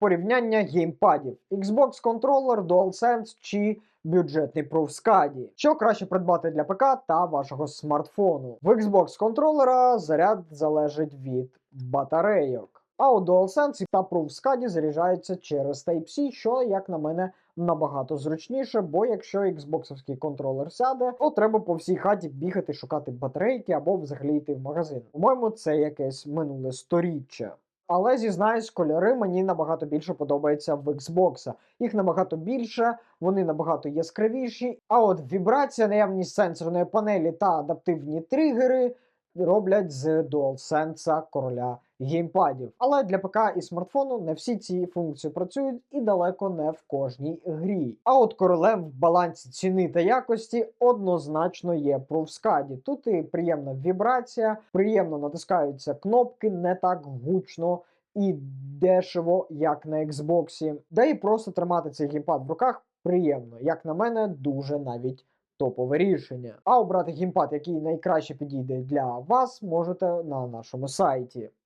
Порівняння геймпадів Xbox контролер, DualSense чи бюджетний ProScadi. Що краще придбати для ПК та вашого смартфону. В Xbox контролера заряд залежить від батарейок. А у DualSense та ProScadi заряджаються через Type-C, що, як на мене, набагато зручніше, бо якщо Xbox контролер сяде, то треба по всій хаті бігати, шукати батарейки або взагалі йти в магазин. По-моєму, це якесь минуле сторіччя. Але зізнаюсь, кольори мені набагато більше подобаються в Xbox. Їх набагато більше, вони набагато яскравіші. А от вібрація, наявність сенсорної панелі та адаптивні тригери роблять з DualSense короля геймпадів. Але для ПК і смартфону не всі ці функції працюють і далеко не в кожній грі. А от королем в балансі ціни та якості однозначно є ProScadi. Тут і приємна вібрація, приємно натискаються кнопки не так гучно. І дешево, як на Xbox. Да і просто тримати цей геймпад в руках приємно. Як на мене, дуже навіть топове рішення. А обрати геймпад, який найкраще підійде для вас, можете на нашому сайті.